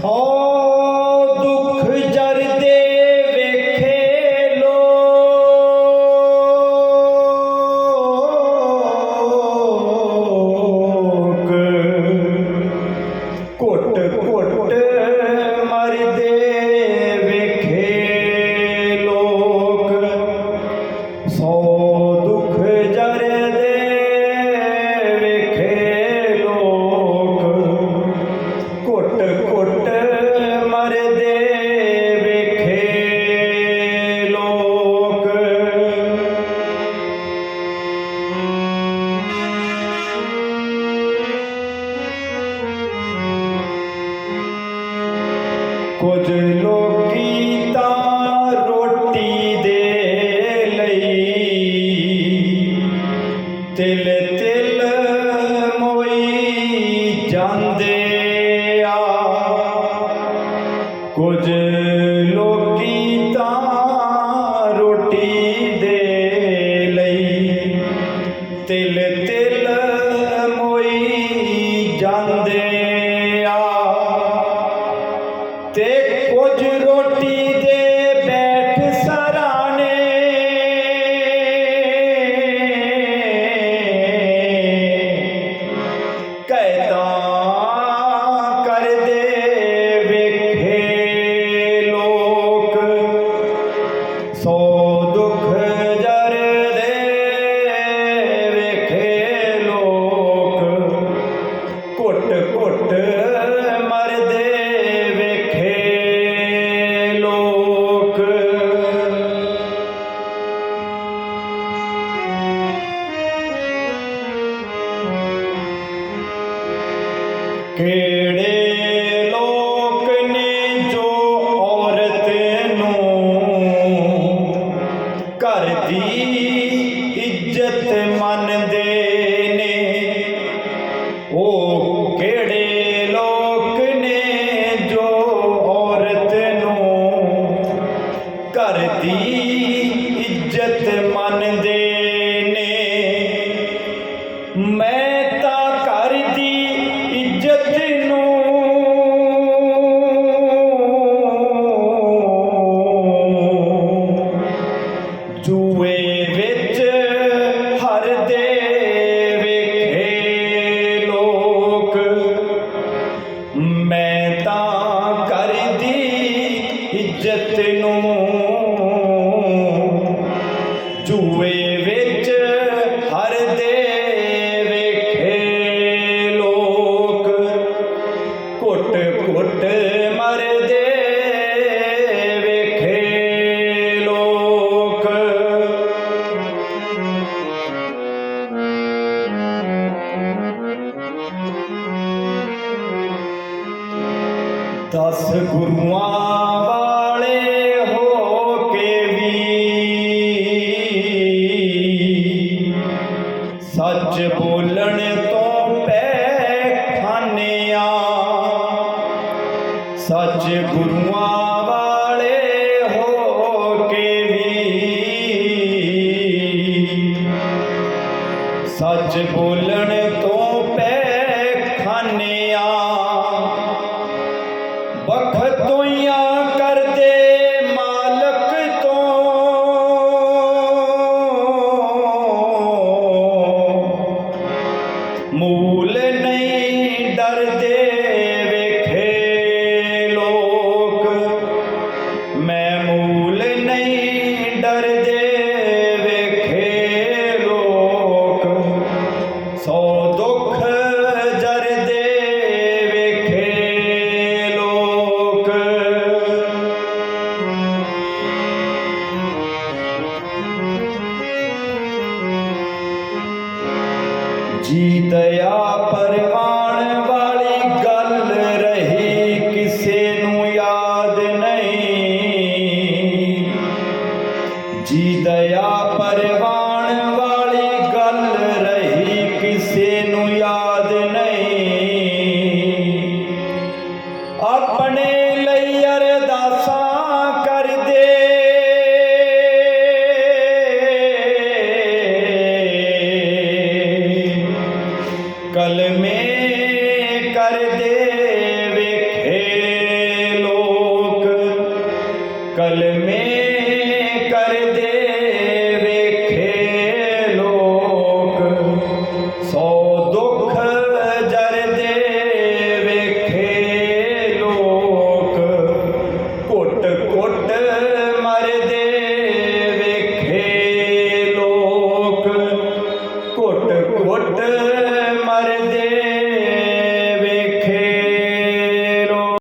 Paul ਕੁਝ ਲੋਕੀ ਤਾਂ ਰੋਟੀ ਦੇ ਲਈ। ਤਿਲ ਤਿਲ ਮੋਈ ਜਾਂਦੇ ਆ। ਕੁਝ ਲੋਕੀ ਤਾਂ ਰੋਟੀ ਦੇ ਲਈ। ਤਿਲ 啊 ਧੂਏ ਵਿੱਚ ਹਰਦੇ ਵੇਖੇ ਲੋਕ ਘੁੱਟ ਘੁੱਟ ਮਰਦੇ ਵੇਖੇ ਲੋਕ ਦਸ ਗੁਰੂਆਂ ਸੱਚ ਬੋਲਣ ਤੋਂ ਪੈ ਖਾਨਿਆ। ਸੱਚ ਗੁਰੂਆਂ ਵਾਲੇ ਹੋ ਕੇ ਵੀ। ਸੱਚ ਬੋਲਣ ਤੋਂ ਪੈ ਖਾਨਿਆ। ਬਖਤ ਤੋਂ ਮੂਲ ਨਹੀਂ ਡਰਦੇ।